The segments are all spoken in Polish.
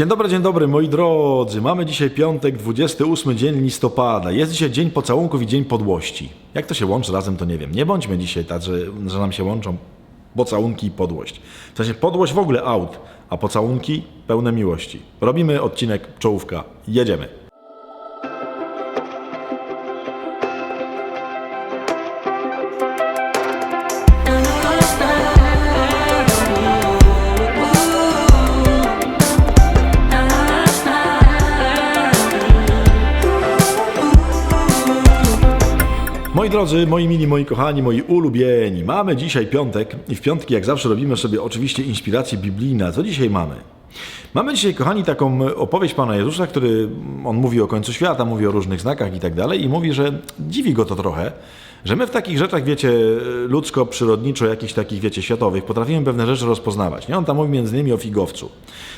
Dzień dobry, dzień dobry, moi drodzy. Mamy dzisiaj piątek, 28 dzień listopada. Jest dzisiaj dzień pocałunków i dzień podłości. Jak to się łączy razem, to nie wiem. Nie bądźmy dzisiaj tacy, że nam się łączą pocałunki i podłość. W sensie podłość w ogóle out, a pocałunki pełne miłości. Robimy odcinek czołówka. Jedziemy. Moi drodzy, moi mili, moi kochani, moi ulubieni, mamy dzisiaj piątek i w piątki jak zawsze robimy sobie oczywiście inspiracje biblijne. Co dzisiaj mamy? Mamy dzisiaj, kochani, taką opowieść Pana Jezusa, który, on mówi o końcu świata, mówi o różnych znakach i tak dalej i mówi, że dziwi go to trochę, że my w takich rzeczach, wiecie, ludzko, przyrodniczo, jakichś takich, wiecie, światowych, potrafimy pewne rzeczy rozpoznawać. Nie? On tam mówi między innymi o figowcu.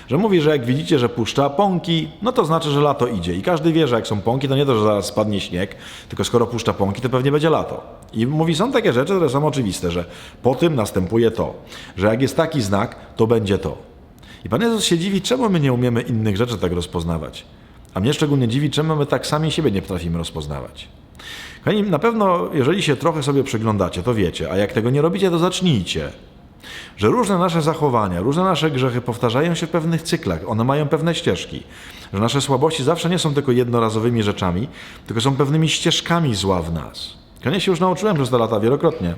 Że mówi, że jak widzicie, że puszcza pąki, no to znaczy, że lato idzie. I każdy wie, że jak są pąki, to nie to, że zaraz spadnie śnieg, tylko skoro puszcza pąki, to pewnie będzie lato. I mówi, są takie rzeczy, które są oczywiste, że po tym następuje to, że jak jest taki znak, to będzie to. I Pan Jezus się dziwi, czemu my nie umiemy innych rzeczy tak rozpoznawać. A mnie szczególnie dziwi, czemu my tak sami siebie nie potrafimy rozpoznawać. Kochani, na pewno, jeżeli się trochę sobie przyglądacie, to wiecie, a jak tego nie robicie, to zacznijcie. Że różne nasze zachowania, różne nasze grzechy powtarzają się w pewnych cyklach, one mają pewne ścieżki. Że nasze słabości zawsze nie są tylko jednorazowymi rzeczami, tylko są pewnymi ścieżkami zła w nas. Ja się już nauczyłem przez te lata wielokrotnie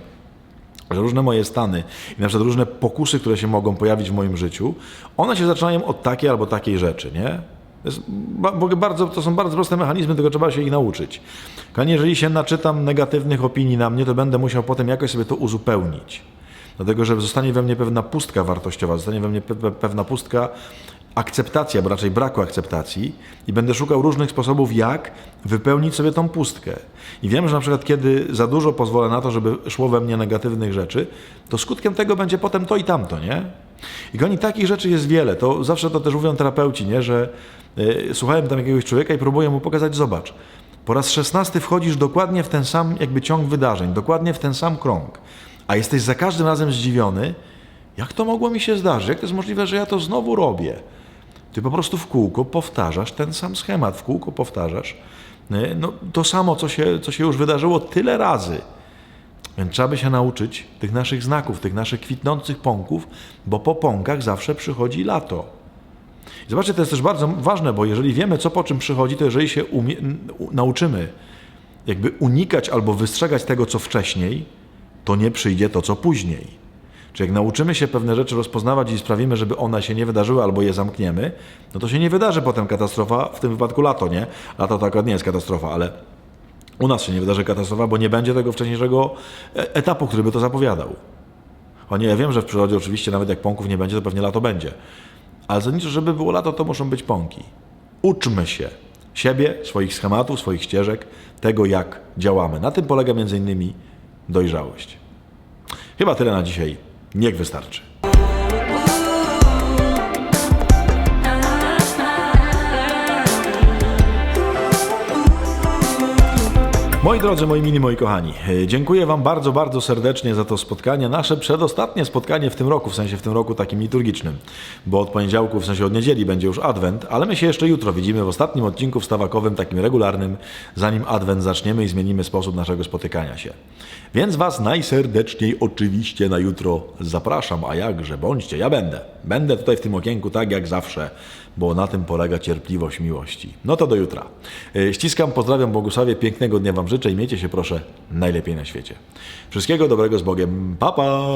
różne moje stany i na przykład różne pokusy, które się mogą pojawić w moim życiu, one się zaczynają od takiej albo takiej rzeczy, nie? To, jest, bardzo, to są bardzo proste mechanizmy, tylko trzeba się ich nauczyć. Kochani, jeżeli się naczytam negatywnych opinii na mnie, to będę musiał potem jakoś sobie to uzupełnić. Dlatego, że zostanie we mnie pewna pustka wartościowa, zostanie we mnie pe- pe- pewna pustka akceptacja, bo raczej braku akceptacji i będę szukał różnych sposobów, jak wypełnić sobie tą pustkę. I wiem, że na przykład kiedy za dużo pozwolę na to, żeby szło we mnie negatywnych rzeczy, to skutkiem tego będzie potem to i tamto, nie? I goni takich rzeczy jest wiele. To zawsze to też mówią terapeuci, nie? Że y, słuchałem tam jakiegoś człowieka i próbuję mu pokazać, zobacz, po raz szesnasty wchodzisz dokładnie w ten sam jakby ciąg wydarzeń, dokładnie w ten sam krąg, a jesteś za każdym razem zdziwiony, jak to mogło mi się zdarzyć? Jak to jest możliwe, że ja to znowu robię? Ty po prostu w kółko powtarzasz ten sam schemat, w kółko powtarzasz nie? no, to samo, co się, co się już wydarzyło tyle razy. Więc trzeba by się nauczyć tych naszych znaków, tych naszych kwitnących pąków, bo po pąkach zawsze przychodzi lato. I zobaczcie, to jest też bardzo ważne, bo jeżeli wiemy, co po czym przychodzi, to jeżeli się umie, nauczymy jakby unikać albo wystrzegać tego, co wcześniej, to nie przyjdzie to, co później. Czy jak nauczymy się pewne rzeczy rozpoznawać i sprawimy, żeby one się nie wydarzyły albo je zamkniemy, no to się nie wydarzy potem katastrofa, w tym wypadku lato, nie? Lato to akurat nie jest katastrofa, ale u nas się nie wydarzy katastrofa, bo nie będzie tego wcześniejszego e- etapu, który by to zapowiadał. O nie, ja wiem, że w przyrodzie oczywiście nawet jak pąków nie będzie, to pewnie lato będzie. Ale zasadniczo, żeby było lato, to muszą być pąki. Uczmy się siebie, swoich schematów, swoich ścieżek, tego jak działamy. Na tym polega między innymi dojrzałość. Chyba tyle na dzisiaj. Niech wystarczy. Moi drodzy, moi mili, moi kochani, e, dziękuję Wam bardzo, bardzo serdecznie za to spotkanie. Nasze przedostatnie spotkanie w tym roku, w sensie w tym roku takim liturgicznym, bo od poniedziałku, w sensie od niedzieli będzie już Adwent, ale my się jeszcze jutro widzimy w ostatnim odcinku wstawakowym, takim regularnym, zanim Adwent zaczniemy i zmienimy sposób naszego spotykania się. Więc Was najserdeczniej oczywiście na jutro zapraszam, a jakże, bądźcie, ja będę. Będę tutaj w tym okienku tak jak zawsze, bo na tym polega cierpliwość miłości. No to do jutra. E, Ściskam, pozdrawiam, błogosławię, pięknego dnia Wam życzę i miejcie się proszę najlepiej na świecie. Wszystkiego dobrego z Bogiem. Pa, pa!